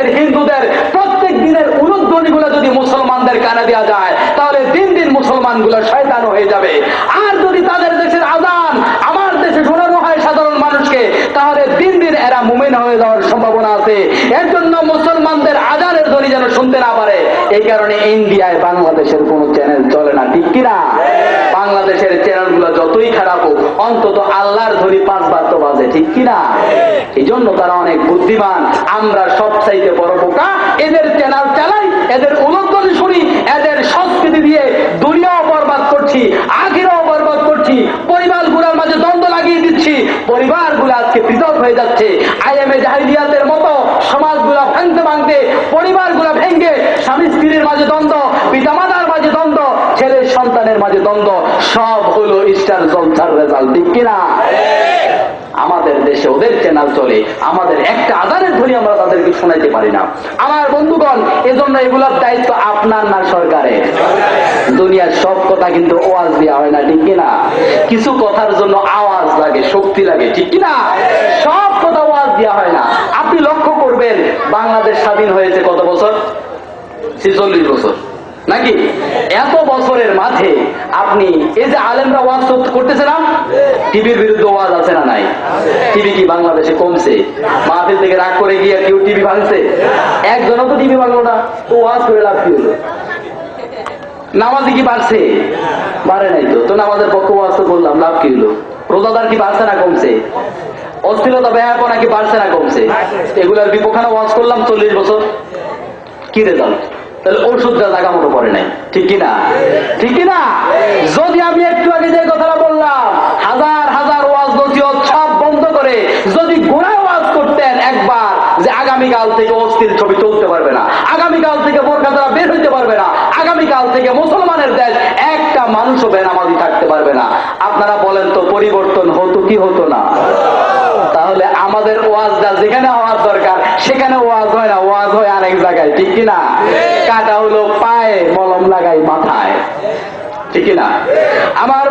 বাংলাদেশের হিন্দুদের প্রত্যেক দিনের উলুধ্বনিগুলো যদি মুসলমানদের কানে দেওয়া যায়, তাহলে দিন দিন মুসলমানগুলো শয়তান হয়ে যাবে। আর যদি তাদের দেশের আজান আমার দেশে শোনানো হয় সাধারণ মানুষকে, তাহলে দিন দিন এরা মুমিন হয়ে যাওয়ার সম্ভাবনা আছে। এর জন্য মুসলমানদের আজানের ধ্বনি যেন শুনতে না পারে। এই কারণে ইন্ডিয়ায় বাংলাদেশের কোনো চ্যানেল চলে না, ঠিক কিনা? চ্যানেলগুলো যতই খারাপ হোক, অন্তত আল্লাহর ধ্বনি পাঁচবার তো বাজে, ঠিক কিনা এই জন্য তারা অনেক বুদ্ধিমান, আমরা সব চাইতে বড় বোকা। এদের চ্যানেল চালাই, এদের উলঙ্ঘনী শুনি, এদের সংস্কৃতি দিয়ে দুনিয়াও বরবাদ করছি আগেরও বরবাদ করছি পরিবারগুলার মাঝে দ্বন্দ্ব লাগিয়ে দিচ্ছি, পরিবারগুলো আজকে পৃথক হয়ে যাচ্ছে। আইএমএ জাহিলিয়াতের মতো সমাজগুলো সন্তানের মাঝে দ্বন্দ্ব, সব হলো স্টার জলসার রেজাল্ট, ঠিক কিনা? আমাদের দেশে ওদের চ্যানেল চলে, আমাদের একটা আধারের ধ্বনি আমরা তাদেরকে শোনাইতে পারি না। আমার বন্ধুগণ, এজন্য এগুলোর দায়িত্ব আপনার না সরকারের। দুনিয়ার সব কথা কিন্তু ওয়াজ দেওয়া হয় না, ঠিক কিনা? কিছু কথার জন্য আওয়াজ লাগে, শক্তি লাগে, ঠিক কিনা? সব কথা ওয়াজ দেওয়া হয় না। আপনি লক্ষ্য করবেন, বাংলাদেশ স্বাধীন হয়েছে কত বছর? ছেচল্লিশ বছর। নাকি? এত বছরের মাঝে আপনি এই যে আলেমরা ওয়াজ করতেছে না? টিভির বিরুদ্ধে ওয়াজ আছে না নাই? টিভি কি বাংলাদেশে কমছে? মাহফিল থেকে রাগ করে গিয়ে কেউ টিভি ভাঙছে? একজনও তো টিভি ভাঙলো না। তো ওয়াজ করে লাভ কি নামাজি কি বাড়ছে? বাড়ে নাই তো। তো নামাজের পক্ষ ওয়াজ তো করলাম, লাভ কি হলো? রোজাদার কি বাড়ছে না কমছে? অস্থিরতা ব্যাপনা নাকি বাড়ছে না কমছে? এগুলার বিপক্ষে ওয়াজ করলাম চল্লিশ বছর? কি রেজাল্ট তাহলে ওষুধটা জায়গা মতো পড়ে নাই। ঠিক কিনা? ঠিক কিনা? যদি আমি একটু আগে যে কথাটা বললাম, হাজার হাজার ওয়াজ নসিহত সব বন্ধ করে যদি গোড়া ওয়াজ করতেন একবার, যে আগামীকাল থেকে অস্থির ছবি চলতে পারবে না, আগামীকাল থেকে বোরখা দ্বারা বের হইতে পারবে না, আগামীকাল থেকে মুসলমানের দেশ একটা মানুষও বেনামাজি থাকতে পারবে না। আপনারা বলেন তো, পরিবর্তন হতো কি হতো না? তাহলে আমাদের ওয়াজটা যেখানে হওয়ার দরকার, সেখানে ওয়াজ হয় হয় আরেক জায়গায় ঠিক কিনা? কাটা হলো পায়ে মলম লাগাই মাথায়। ঠিক কিনা? আমার